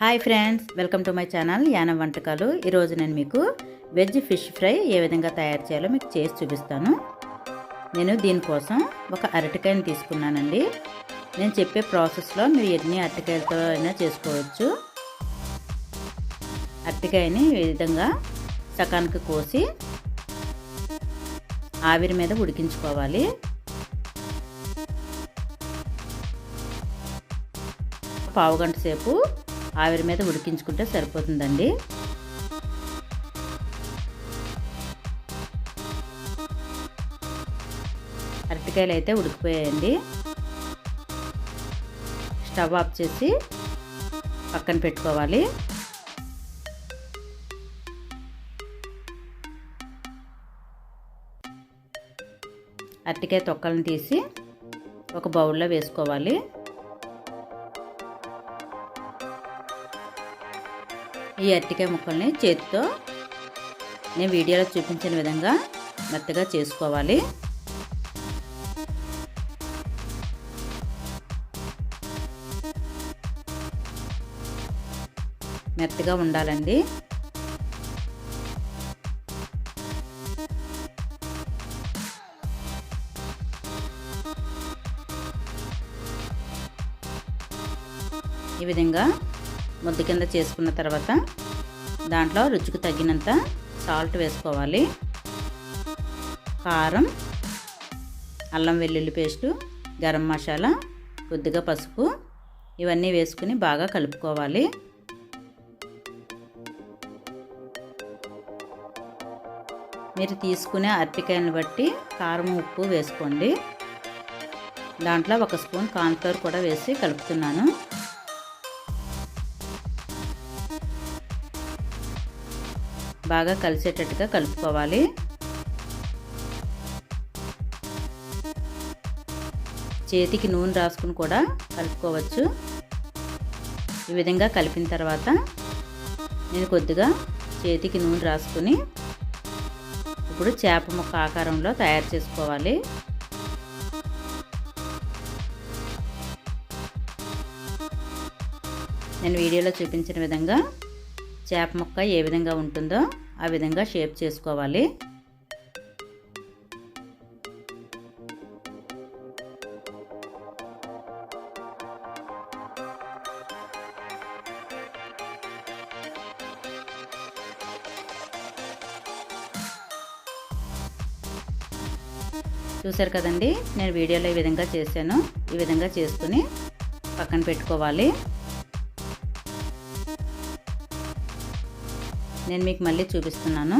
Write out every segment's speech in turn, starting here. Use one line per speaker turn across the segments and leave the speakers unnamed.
Hi friends welcome to my channel Yanam వంటకాలు. ఈరోజు నేను మీకు వెజ్ ఫిష్ ఫ్రై ఏ విధంగా తయారు చేయాలో మీకు చేసి చూపిస్తాను. నేను దీనికోసం ఒక అరటికాయని తీసుకున్నానండి. నేను చెప్పే ప్రాసెస్లో మీరు ఎన్ని అరటికాయలతో అయినా చేసుకోవచ్చు. అరటికాయని ఈ విధంగా సకానికి కోసి ఆవిరి మీద ఉడికించుకోవాలి. పావు గంట సేపు ఆవిరి మీద ఉడికించుకుంటే సరిపోతుందండి. అరటికాయలు అయితే ఉడికిపోయాయండి. స్టవ్ ఆఫ్ చేసి పక్కన పెట్టుకోవాలి. అరటికాయ తొక్కలను తీసి ఒక బౌల్లో వేసుకోవాలి. ఈ అరటికాయ ముక్కల్ని చేతితో నేను వీడియోలో చూపించిన విధంగా మెత్తగా చేసుకోవాలి. మెత్తగా ఉండాలండి. ఈ విధంగా ముద్ద కింద చేసుకున్న తర్వాత దాంట్లో రుచికి తగినంత సాల్ట్ వేసుకోవాలి. కారం అల్లం వెల్లుల్లి పేస్టు గరం మసాలా కొద్దిగా పసుపు ఇవన్నీ వేసుకుని బాగా కలుపుకోవాలి. మీరు తీసుకునే అరటికాయని బట్టి కారం ఉప్పు వేసుకోండి. దాంట్లో ఒక స్పూన్ కాన్ఫ్లవర్ కూడా వేసి కలుపుతున్నాను. బాగా కలిసేటట్టుగా కలుపుకోవాలి. చేతికి నూనె రాసుకుని కూడా కలుపుకోవచ్చు. ఈ విధంగా కలిపిన తర్వాత నేను కొద్దిగా చేతికి నూనె రాసుకుని ఇప్పుడు చేప ముక్క ఆకారంలో తయారు చేసుకోవాలి. నేను వీడియోలో చూపించిన విధంగా చేప ముక్క ఏ విధంగా ఉంటుందో ఆ విధంగా షేప్ చేసుకోవాలి. చూసారు కదండి? నేను వీడియోలో ఈ విధంగా చేశాను. ఈ విధంగా చేసుకుని పక్కన పెట్టుకోవాలి. నేను మీకు మళ్ళీ చూపిస్తున్నాను.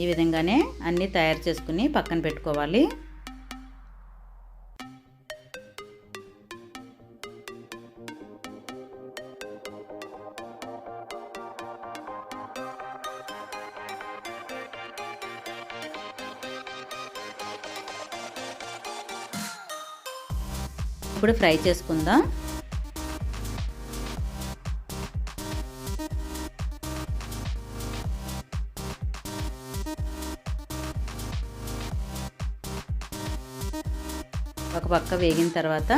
ఈ విధంగానే అన్నీ తయారు చేసుకుని పక్కన పెట్టుకోవాలి. ఇప్పుడు ఫ్రై చేసుకుందాం. ఒక పక్క వేగిన తర్వాత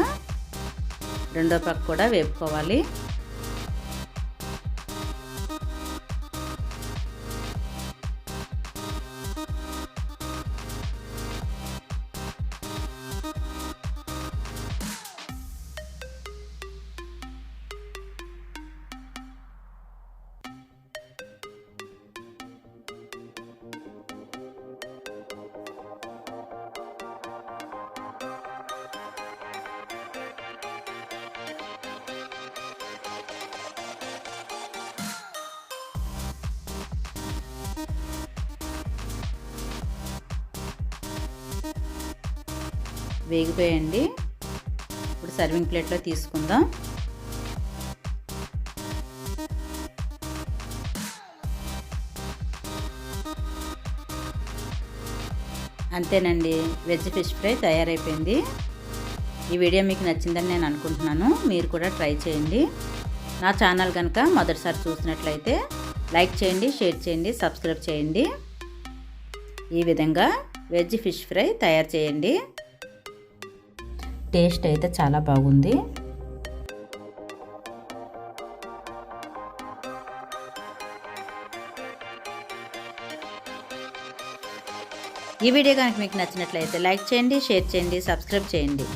రెండో పక్క కూడా వేపుకోవాలి. వేగిపోయండి. ఇప్పుడు సర్వింగ్ ప్లేట్లో తీసుకుందాం. అంతేనండి వెజ్ ఫిష్ ఫ్రై తయారైపోయింది. ఈ వీడియో మీకు నచ్చిందని నేను అనుకుంటున్నాను. మీరు కూడా ట్రై చేయండి. నా ఛానల్ కనుక మొదటిసారి చూసినట్లయితే లైక్ చేయండి షేర్ చేయండి సబ్స్క్రైబ్ చేయండి. ఈ విధంగా వెజ్ ఫిష్ ఫ్రై తయారు చేయండి. టేస్ట్ అయితే చాలా బాగుంది. ఈ వీడియో కనుక మీకు నచ్చినట్లయితే లైక్ చేయండి షేర్ చేయండి సబ్స్క్రైబ్ చేయండి.